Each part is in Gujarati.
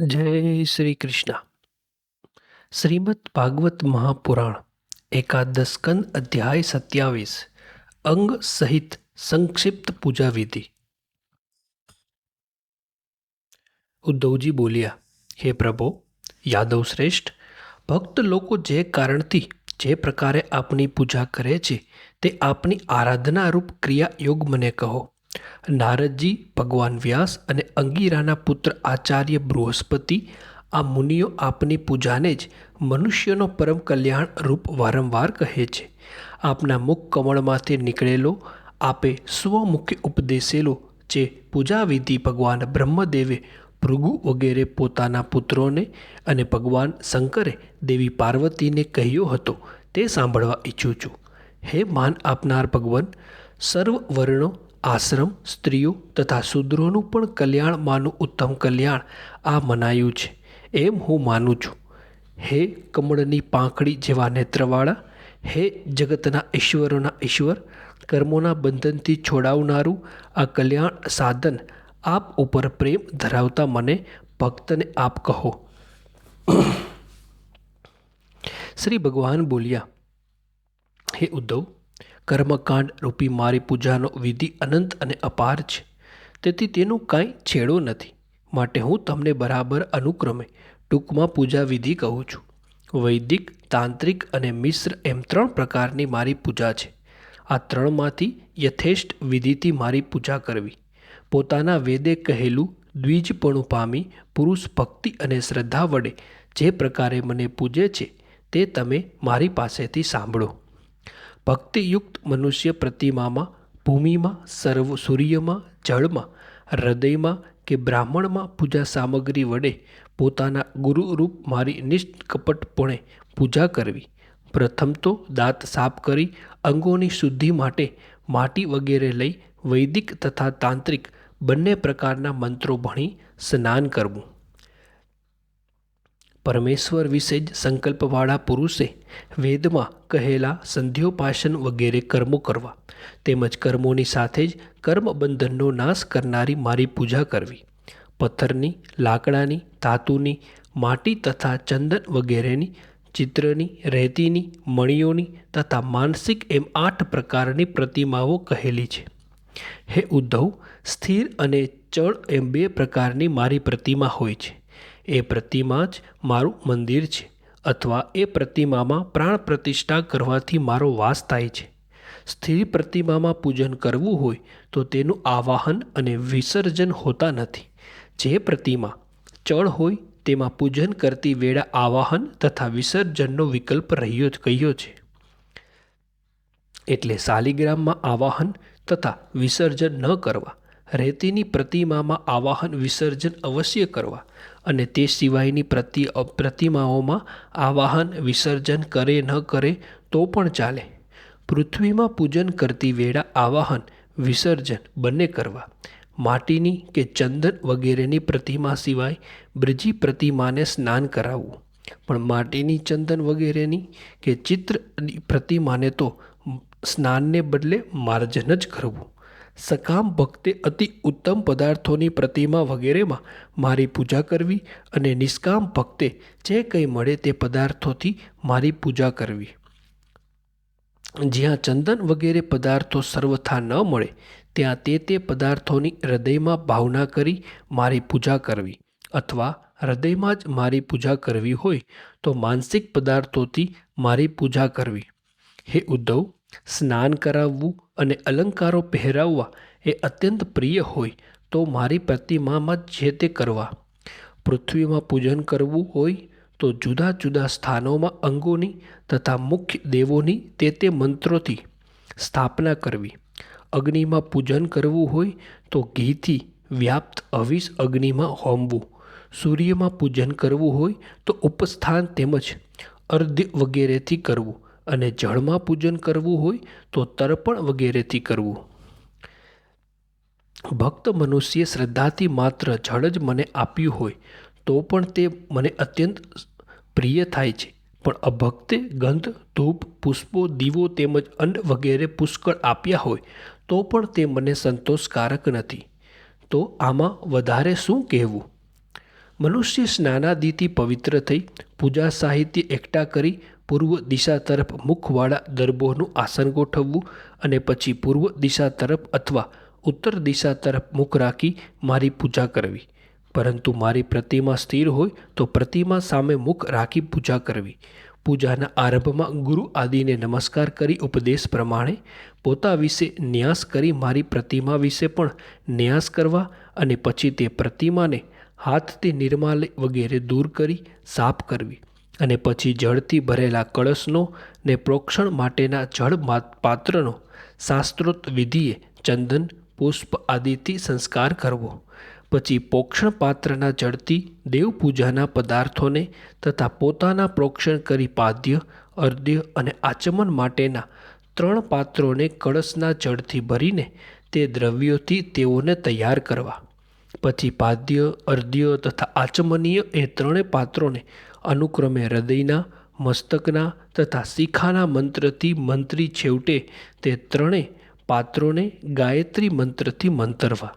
જય શ્રી કૃષ્ણ. શ્રીમદ ભાગવત મહાપુરાણ, એકાદશ અધ્યાય સત્યાવીસ, અંગ સહિત સંક્ષિપ્ત પૂજા વિધિ. ઉદ્ધવજી બોલ્યા, હે પ્રભો, યાદવ શ્રેષ્ઠ, ભક્ત લોકો જે કારણથી જે પ્રકારે આપની પૂજા કરે છે તે આપની આરાધના રૂપ ક્રિયા યોગ મને કહો. નારદજી, ભગવાન વ્યાસ અને અંગીરાના પુત્ર આચાર્ય બૃહસ્પતિ, આ મુનિઓ આપની પૂજાને જ મનુષ્યનો પરમ કલ્યાણ રૂપ વારંવાર કહે છે. આપના મુખ કમળમાંથી નીકળેલો, આપે સ્વમુખે ઉપદેશેલો જે પૂજાવિધિ ભગવાન બ્રહ્મદેવે ભૃગુ વગેરે પોતાના પુત્રોને અને ભગવાન શંકરે દેવી પાર્વતીને કહ્યો હતો તે સાંભળવા ઈચ્છું છું. હે માન આપનાર ભગવાન સર્વ વર્ણો આશ્રમ, સ્ત્રીઓ તથા શૂદ્રોનું પણ કલ્યાણ માનું ઉત્તમ કલ્યાણ આ મનાયું છે. એમ હું માનું છું. હે કમળની પાંખડી જેવા નેત્રવાળા, હે જગતના ઈશ્વરોના ઈશ્વર, કર્મોના બંધનથી છોડાવનારું આ કલ્યાણ સાધન આપ ઉપર પ્રેમ ધરાવતા મને ભક્તને આપ કહો. શ્રી ભગવાન બોલ્યા, હે ઉદ્ધવ કર્મકાંડ રૂપી મારી પૂજાનો વિધિ અનંત અને અપાર છે. તેથી તેનો કાંઈ છેડો નથી. માટે હું તમને બરાબર અનુક્રમે ટૂંકમાં પૂજા વિધિ કહું છું. વૈદિક, તાંત્રિક અને મિશ્ર એમ ત્રણ પ્રકારની મારી પૂજા છે. આ ત્રણમાંથી યથેષ્ટ વિધિથી મારી પૂજા કરવી. પોતાના વેદે કહેલું દ્વિજપણું પામી પુરુષ ભક્તિ અને શ્રદ્ધા વડે જે પ્રકારે મને પૂજે છે તે તમે મારી પાસેથી સાંભળો. ભક્તિયુક્ત મનુષ્ય પ્રતિમામાં, ભૂમિમાં, સર્વ સૂર્યમાં, જળમાં, હૃદયમાં કે બ્રાહ્મણમાં પૂજા સામગ્રી વડે પોતાના ગુરુરૂપ મારી નિષ્કપટપણે પૂજા કરવી. પ્રથમ તો દાંત સાફ કરી અંગોની શુદ્ધિ માટે માટી વગેરે લઈ વૈદિક તથા તાંત્રિક બંને પ્રકારના મંત્રો ભણી સ્નાન કરવું. પરમેશ્વર વિશે જ સંકલ્પવાળા પુરુષે વેદમાં કહેલા સંધ્યોપાસન વગેરે કર્મો કરવા, તેમજ કર્મોની સાથે જ કર્મબંધનનો નાશ કરનારી મારી પૂજા કરવી. પથ્થરની, લાકડાની, ધાતુની, માટી તથા ચંદન વગેરેની, ચિત્રની, રેતીની, મણીઓની તથા માનસિક એમ આઠ પ્રકારની પ્રતિમાઓ કહેલી છે. હે ઉદ્ધવ, સ્થિર અને ચળ એમ બે પ્રકારની મારી પ્રતિમા હોય છે. એ પ્રતિમા જ મારું મંદિર છે અથવા એ પ્રતિમામાં પ્રાણ પ્રતિષ્ઠા કરવાથી મારો વાસ થાય છે. સ્થિર પ્રતિમામાં પૂજન કરવું હોય તો તેનું આવાહન અને વિસર્જન હોતા નથી. જે પ્રતિમા ચળ હોય તેમાં પૂજન કરતી વેળા આવાહન તથા વિસર્જનનો વિકલ્પ રહ્યો જ કહ્યો છે. એટલે શાલિગ્રામમાં આવાહન તથા વિસર્જન ન કરવા રેતીની પ્રતિમામાં આવાહન વિસર્જન અવશ્ય કરવા અને તે સિવાયની પ્રતિ પ્રતિમાઓમાં આવાહન વિસર્જન કરે ન કરે તો પણ ચાલે. પૃથ્વીમાં પૂજન કરતી વેળા આવાહન, વિસર્જન બંને કરવા. માટીની કે ચંદન વગેરેની પ્રતિમા સિવાય બ્રજી પ્રતિમાને સ્નાન કરાવવું. પણ માટીની ચંદન વગેરેની કે ચિત્રની પ્રતિમાને તો સ્નાનને બદલે માર્જન જ કરવું. સકામ ભક્તે અતિ ઉત્તમ પદાર્થોની પ્રતિમા વગેરેમાં મારી પૂજા કરવી અને નિષ્કામ ભક્તે જે કંઈ મળે તે પદાર્થોથી મારી પૂજા કરવી. જ્યાં ચંદન વગેરે પદાર્થો સર્વથા ન મળે, ત્યાં તે તે પદાર્થોની હૃદયમાં ભાવના કરી મારી પૂજા કરવી અથવા હૃદયમાં જ મારી પૂજા કરવી હોય તો માનસિક પદાર્થોથી મારી પૂજા કરવી. હે ઉદ્ધવ, સ્નાન કરાવવું અને અલંકારો પહેરાવવા એ અત્યંત પ્રિય હોય, તો મારી પ્રતિમામાં જે તે કરવા. પૃથ્વીમાં પૂજન કરવું હોય, તો જુદા જુદા સ્થાનોમાં અંગોની તથા મુખ્ય દેવોની તે તે મંત્રોથી સ્થાપના કરવી. અગ્નિમાં પૂજન કરવું હોય, તો ઘીથી વ્યાપ્ત અવિષ અગ્નિમાં હોમવું. સૂર્યમાં પૂજન કરવું હોય, તો ઉપસ્થાન તેમજ અર્ધ્ય વગેરેથી કરવું. અને જળમાં પૂજન કરવું હોય તો તર્પણ વગેરેથી કરવું. ભક્ત મનુષ્ય શ્રદ્ધાથી માત્ર જળ જ મને આપ્યું હોય, તો પણ તે મને અત્યંત પ્રિય થાય છે. પણ અભક્તે ગંધ, ધૂપ, પુષ્પો, દીવો તેમજ અન્ન વગેરે પુષ્કળ આપ્યા હોય, તો પણ તે મને સંતોષકારક નથી. તો આમાં વધારે શું કહેવું? મનુષ્ય સ્નાનાદિથી પવિત્ર થઈ, પૂજા સાહિત્ય એકઠા કરી પૂર્વ દિશા તરફ મુખવાળા દર્ભોનું આસન ગોઠવવું અને પછી પૂર્વ દિશા તરફ અથવા ઉત્તર દિશા તરફ મુખ રાખી મારી પૂજા કરવી. પરંતુ મારી પ્રતિમા સ્થિર હોય તો પ્રતિમા સામે મુખ રાખી પૂજા કરવી. પૂજાના આરંભમાં ગુરુ આદિને નમસ્કાર કરી ઉપદેશ પ્રમાણે પોતા વિશે ન્યાસ કરી મારી પ્રતિમા વિશે પણ ન્યાસ કરવા અને પછી તે પ્રતિમાને હાથથી નિર્માલ્ય વગેરે દૂર કરી સાફ કરવી. અને પછી જળથી ભરેલા કળશનો ને પ્રોક્ષણ માટેના જળ પાત્રનો શાસ્ત્રોત વિધિએ ચંદન, પુષ્પ આદિથી સંસ્કાર કરવો. પછી પોક્ષણ પાત્રના જળથી દેવપૂજાના પદાર્થોને તથા પોતાના પ્રોક્ષણ કરી પાદ્ય, અર્ધ્ય અને આચમન માટેના ત્રણ પાત્રોને કળશના જળથી ભરીને તે દ્રવ્યોથી તેઓને તૈયાર કરવા. પછી પાદ્ય, અર્ધ્ય તથા આચમનીય એ ત્રણે પાત્રોને અનુક્રમે હૃદયના, મસ્તકના તથા શિખાના મંત્રથી મંત્રી છેવટે તે ત્રણે પાત્રોને ગાયત્રી મંત્રથી મંતરવા.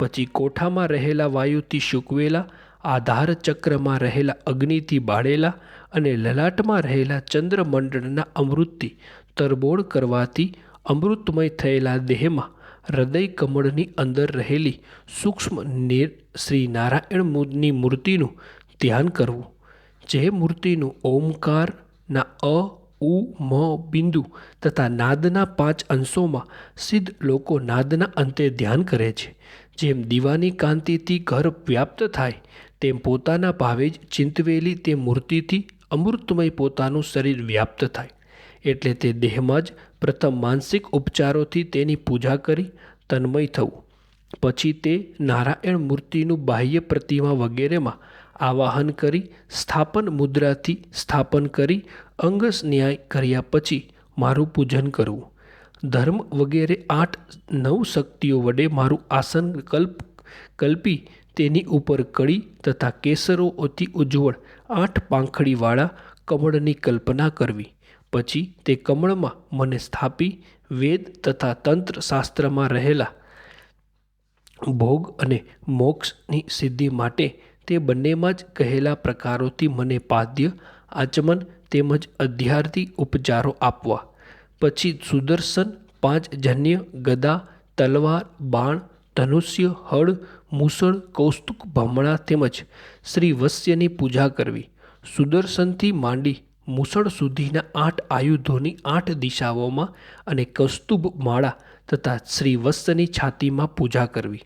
પછી કોઠામાં રહેલા વાયુથી સૂકવેલા, આધાર ચક્રમાં રહેલા અગ્નિથી બાળેલા અને લલાટમાં રહેલા ચંદ્રમંડળના અમૃતથી તરબોળ કરવાથી અમૃતમય થયેલા દેહમાં હૃદય કમળની અંદર રહેલી સૂક્ષ્મ શ્રી નારાયણની મૂર્તિનું ધ્યાન કરવું. જે મૂર્તિનું ઓમકારના અ, ઉ, મ બિંદુ તથા નાદના પાંચ અંશોમાં સિદ્ધ લોકો નાદના અંતે ધ્યાન કરે છે. જેમ દીવાની કાંતિથી ઘર વ્યાપ્ત થાય, તેમ પોતાના ભાવે જ ચિંતવેલી તે મૂર્તિથી અમૃતમય પોતાનું શરીર વ્યાપ્ત થાય. એટલે તે દેહમાં જ પ્રથમ માનસિક ઉપચારોથી તેની પૂજા કરી તન્મય થવું. પછી તે નારાયણ મૂર્તિનું બાહ્ય પ્રતિમા વગેરેમાં આવાહન કરી સ્થાપન મુદ્રાથી સ્થાપન કરી અંગસ ન્યાય કર્યા પછી મારું પૂજન કરવું. ધર્મ વગેરે આઠ નવ શક્તિઓ વડે મારું આસન કલ્પ કલ્પી તેની ઉપર કડી તથા કેસરો અતિ ઉજ્જવળ આઠ પાંખડીવાળા કમળની કલ્પના કરવી. પછી તે કમળમાં મને સ્થાપી વેદ તથા તંત્ર શાસ્ત્રમાં રહેલા ભોગ અને મોક્ષની સિદ્ધિ માટે તે બંનેમાં જ કહેલા પ્રકારોથી મને પાદ્ય, આચમન તેમજ અધ્યાર્થી ઉપચારો આપવા. પછી સુદર્શન પાંચ જન્ય ગદા, તલવાર, બાણ, ધનુષ્ય, હળ મૂસળ કૌસ્તુક, ભમણા તેમજ શ્રી વસ્યની પૂજા કરવી. સુદર્શનથી માંડી મૂસળ સુધીના આઠ આયુધોની આઠ દિશાઓમાં અને કસ્તુભ માળા તથા શ્રી વસ્યની છાતીમાં પૂજા કરવી.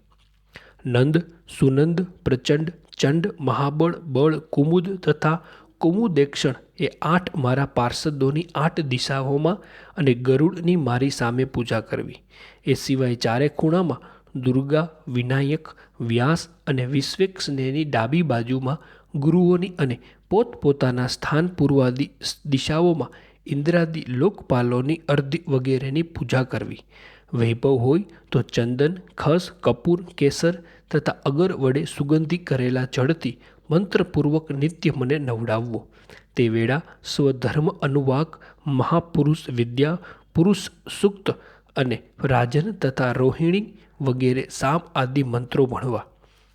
નંદ, સુનંદ, પ્રચંડ, ચંડ, મહાબળ, બળ, કુમુદ તથા કુમુદેક્ષણ એ આઠ મારા પાર્ષદોની આઠ દિશાઓમાં અને ગરુડની મારી સામે પૂજા કરવી. એ સિવાય ચારે ખૂણામાં દુર્ગા, વિનાયક, વ્યાસ અને વિશ્વેક્ષનેની ડાબી બાજુમાં ગુરુઓની અને પોતપોતાના સ્થાન પૂર્વાદી દિશાઓમાં ઇન્દ્રાદિ લોકપાલોની અર્ધી વગેરેની પૂજા કરવી. વૈભવ હોય તો ચંદન, ખસ, કપૂર, કેસર તથા અગર વડે સુગંધી કરેલા જળથી મંત્રપૂર્વક નિત્ય મને નવડાવવો. તે વેળા સ્વધર્મ અનુવાક, મહાપુરુષ વિદ્યા, પુરુષ સુક્ત અને રાજન તથા રોહિણી વગેરે સામ આદિ મંત્રો ભણવા.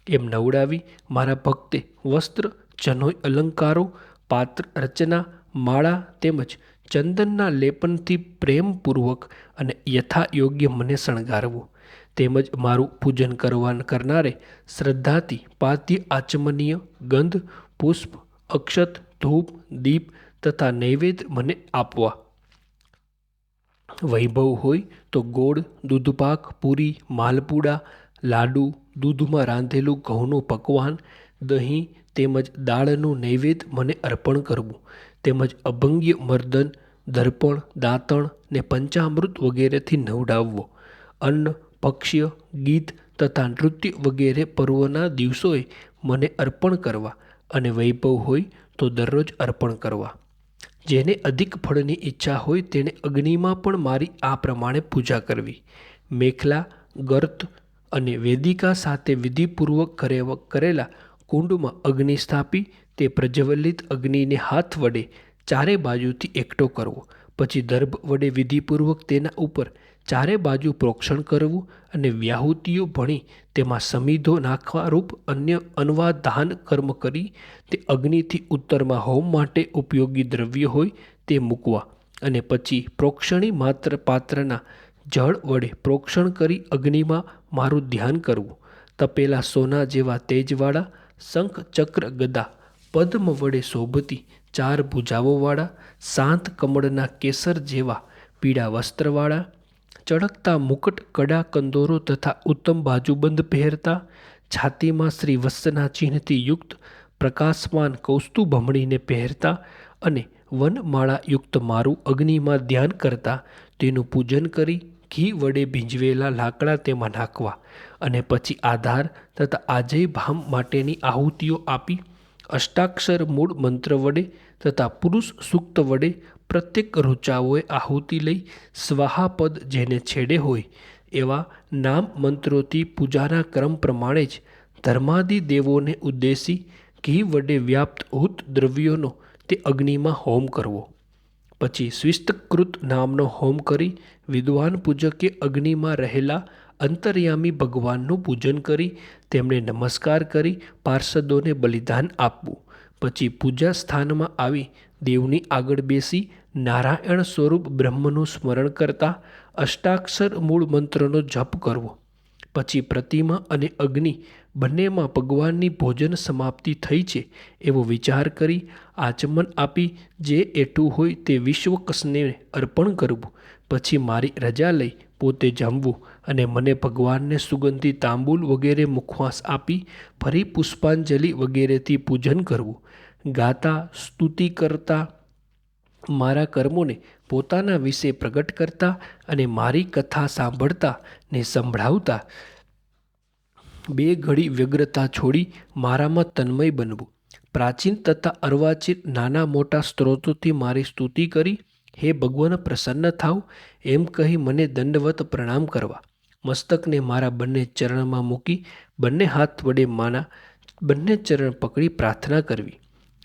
એમ નવડાવી મારા ભક્તે વસ્ત્ર જનોય અલંકારો, પાત્ર, રચના, માળા તેમજ ચંદનના લેપનથી પ્રેમપૂર્વક અને યથા યોગ્ય મને શણગારવું. તેમજ મારું પૂજન કરવા કરનારે શ્રદ્ધાથી પાદ્ય, આચમનીય ગંધ, પુષ્પ, અક્ષત, ધૂપ, દીપ તથા નૈવેદ્ય મને આપવા. વૈભવ હોય તો ગોળ, દૂધપાક, પૂરી, માલપુડા, લાડુ, દૂધમાં રાંધેલું ઘઉંનું પકવાન, દહીં તેમજ દાળનું નૈવેદ્ય મને અર્પણ કરવું. તેમજ અભંગ્ય મર્દન, દર્પણ, દાંતણ ને પંચામૃત વગેરેથી નવડાવવો. અન્ન પક્ષ્ય ગીત તથા નૃત્ય વગેરે પર્વના દિવસોએ મને અર્પણ કરવા અને વૈભવ હોય તો દરરોજ અર્પણ કરવા. જેને અધિક ફળની ઈચ્છા હોય તેણે અગ્નિમાં પણ મારી આ પ્રમાણે પૂજા કરવી. મેખલા, ગર્ત અને વેદિકા સાથે વિધિપૂર્વક કરેલા કુંડમાં અગ્નિ સ્થાપી, તે પ્રજ્વલિત અગ્નિને હાથ વડે ચારે બાજુથી એકઠો કરવો. પછી દર્ભ વડે વિધિપૂર્વક તેના ઉપર ચારે બાજુ પ્રોક્ષણ કરવું અને વ્યાહુતિઓ ભણી તેમાં સમીધો નાખવા રૂપ અન્ય અન્વાધાન કર્મ કરી તે અગ્નિથી ઉત્તરમાં હોમ માટે ઉપયોગી દ્રવ્ય હોય તે મૂકવા અને પછી પ્રોક્ષણી માત્ર પાત્રના જળ વડે પ્રોક્ષણ કરી અગ્નિમાં મારું ધ્યાન કરવું. તપેલા સોના જેવા તેજવાળા શંખ ચક્ર ગદા, પદ્મ વડે શોભતી ચાર ભુજાઓવાળા શાંત કમળના કેસર જેવા પીળા વસ્ત્રવાળા, ચળકતા મુકટ કડા કંદોરો તથા ઉત્તમ બાજુબંધ પહેરતા, છાતીમાં શ્રી વત્સના ચિહ્નથી યુક્ત પ્રકાશમાન કૌસ્તુ ભમણીને પહેરતા અને વનમાળા યુક્ત મારું અગ્નિમાં ધ્યાન કરતા તેનું પૂજન કરી ઘી વડે ભીંજવેલા લાકડા તેમાં નાખવા અને પછી આધાર તથા આજય ભામ માટેની આહુતિઓ આપી અષ્ટાક્ષર મૂળ મંત્ર વડે તથા પુરુષ સૂક્ત વડે પ્રત્યેક ઋચાઓએ આહુતિ લઈ સ્વાહાપદ જેને છેડે હોય એવા નામ મંત્રોથી પૂજાના ક્રમ પ્રમાણે જ ધર્માદિ દેવોને ઉદ્દેશી ઘી વડે વ્યાપ્ત ઉત દ્રવ્યોનો તે અગ્નિમાં હોમ કરવો. પછી સ્વિસ્તકૃત નામનો હોમ કરી વિદ્વાન પૂજકે અગ્નિમાં રહેલા અંતર્યામી ભગવાનનું પૂજન કરી તેમને નમસ્કાર કરી પાર્ષદોને બલિદાન આપવું. પછી પૂજા સ્થાનમાં આવી દેવની આગળ બેસી નારાયણ સ્વરૂપ બ્રહ્મનું સ્મરણ કરતા અષ્ટાક્ષર મૂળ મંત્રનો જપ કરવો. પછી પ્રતિમા અને અગ્નિ બંનેમાં ભગવાનની ભોજન સમાપ્તિ થઈ છે એવો વિચાર કરી આચમન આપી જે એઠું હોય તે વિશ્વકસને અર્પણ કરવું. પછી મારી રજા લઈ પોતે જમવું અને મને ભગવાનને સુગંધી તાંબુલ વગેરે મુખવાસ આપી ફરી પુષ્પાંજલિ વગેરેથી પૂજન કરવું. ગાતા, સ્તુતિ કરતા, મારા કર્મોને પોતાના વિશે પ્રગટ કરતા અને મારી કથા સાંભળતા ને સંભળાવતા બે ઘડી વ્યગ્રતા છોડી મારામાં તન્મય બનવું. પ્રાચીન તથા અર્વાચીન નાના મોટા સ્ત્રોતોથી મારી સ્તુતિ કરી, હે ભગવાન, પ્રસન્ન થાવ, એમ કહી મને દંડવત પ્રણામ કરવા. મસ્તકને મારા બંને ચરણમાં મૂકી બંને હાથ વડે માના, બંને ચરણ પકડી પ્રાર્થના કરવી.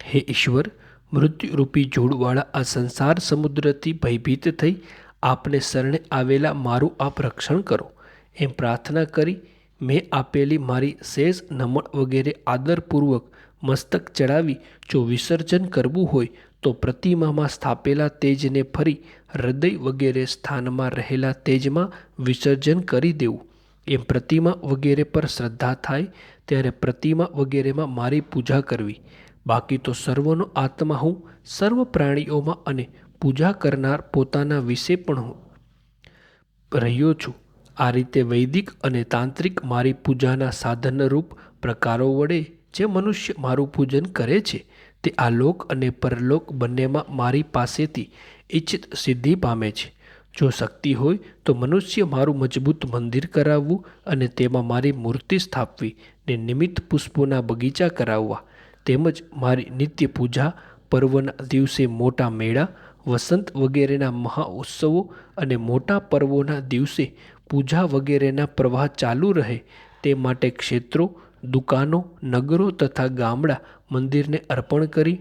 હે ઈશ્વર, મૃત્યુરૂપી જોડવાળા આ સંસાર સમુદ્રથી ભયભીત થઈ, આપને શરણે આવેલા મારું આપ રક્ષણ કરો. એમ પ્રાર્થના કરી મેં આપેલી મારી શેષ નમણ વગેરે આદરપૂર્વક મસ્તક ચડાવી જો વિસર્જન કરવું હોય તો પ્રતિમામાં સ્થાપેલા તેજને ફરી હૃદય વગેરે સ્થાનમાં રહેલા તેજમાં વિસર્જન કરી દેવું. એમ પ્રતિમા વગેરે પર શ્રદ્ધા થાય ત્યારે પ્રતિમા વગેરેમાં મારી પૂજા કરવી. બાકી તો સર્વનો આત્મા હું, સર્વ પ્રાણીઓમાં અને પૂજા કરનાર પોતાના વિશે પણ હું રહ્યો છું. આ રીતે વૈદિક અને તાંત્રિક મારી પૂજાના સાધનરૂપ પ્રકારો વડે જે મનુષ્ય મારું પૂજન કરે છે, તે આ લોક અને પરલોક બંનેમાં મારી પાસેથી ઈચ્છિત સિદ્ધિ પામે છે. જો શક્તિ હોય, તો મનુષ્ય મારું મજબૂત મંદિર કરાવવું અને તેમાં મારી મૂર્તિ સ્થાપવી ને નિમિત્ત પુષ્પોના બગીચા કરાવવા, તેમજ મારી નિત્ય પૂજા, પર્વના દિવસે મોટા મેળા, વસંત વગેરેના મહા ઉત્સવો અને મોટા પર્વોના દિવસે પૂજા વગેરેના પ્રવાહ ચાલુ રહે તે માટે ક્ષેત્રો, દુકાનો, નગરો તથા ગામડા મંદિરને અર્પણ કરી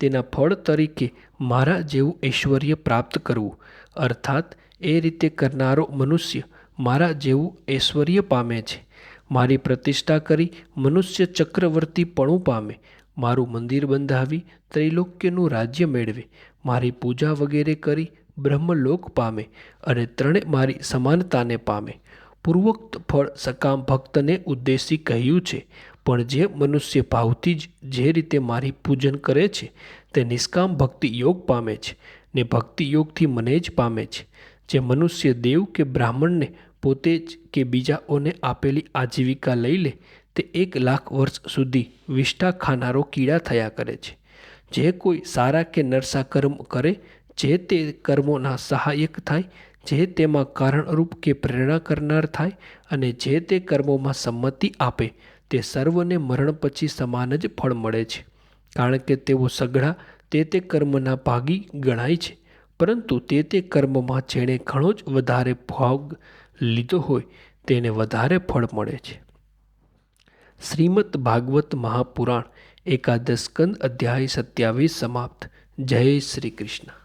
તેના ફળ તરીકે મારા જેવું ઐશ્વર્ય પ્રાપ્ત કરવું. અર્થાત, એ રીતે કરનારો મનુષ્ય મારા જેવું ઐશ્વર્ય પામે છે. મારી પ્રતિષ્ઠા કરી મનુષ્ય ચક્રવર્તીપણું પામે. મારું મંદિર બંધાવી ત્રૈલોક્યનું રાજ્ય મેળવે. મારી પૂજા વગેરે કરી બ્રહ્મલોક પામે અને ત્રણે મારી સમાનતાને પામે. પૂર્વોક્ત ફળ સકામ ભક્તને ઉદ્દેશી કહ્યું છે, પણ જે મનુષ્ય ભાવથી જ જે રીતે મારી પૂજન કરે છે, તે નિષ્કામ ભક્તિ યોગ પામે છે, ને ભક્તિ યોગથી મને જ પામે છે. જે મનુષ્ય દેવ કે બ્રાહ્મણને પોતે જ કે બીજાઓને આપેલી આજીવિકા લઈ લે, તે એક લાખ વર્ષ સુધી વિષ્ઠા ખાનારો કીડા થયા કરે છે. જે કોઈ સારા કે નરસા કર્મ કરે જે તે કર્મોના સહાયક થાય, જે તેમાં કારણરૂપ કે પ્રેરણા કરનાર થાય અને જે તે કર્મોમાં સંમતિ આપે, તે સર્વને મરણ પછી સમાન જ ફળ મળે છે. કારણ કે તેઓ સઘળા તે તે કર્મના ભાગી ગણાય છે, પરંતુ તે તે કર્મમાં જેણે ઘણો જ વધારે ભાગ લીધો હોય, તેને વધારે ફળ મળે છે. શ્રીમદ ભાગવત મહાપુરાણ એકાદશ સ્કંદ અધ્યાય સત્યાવીસ સમાપ્ત. જય શ્રી કૃષ્ણ.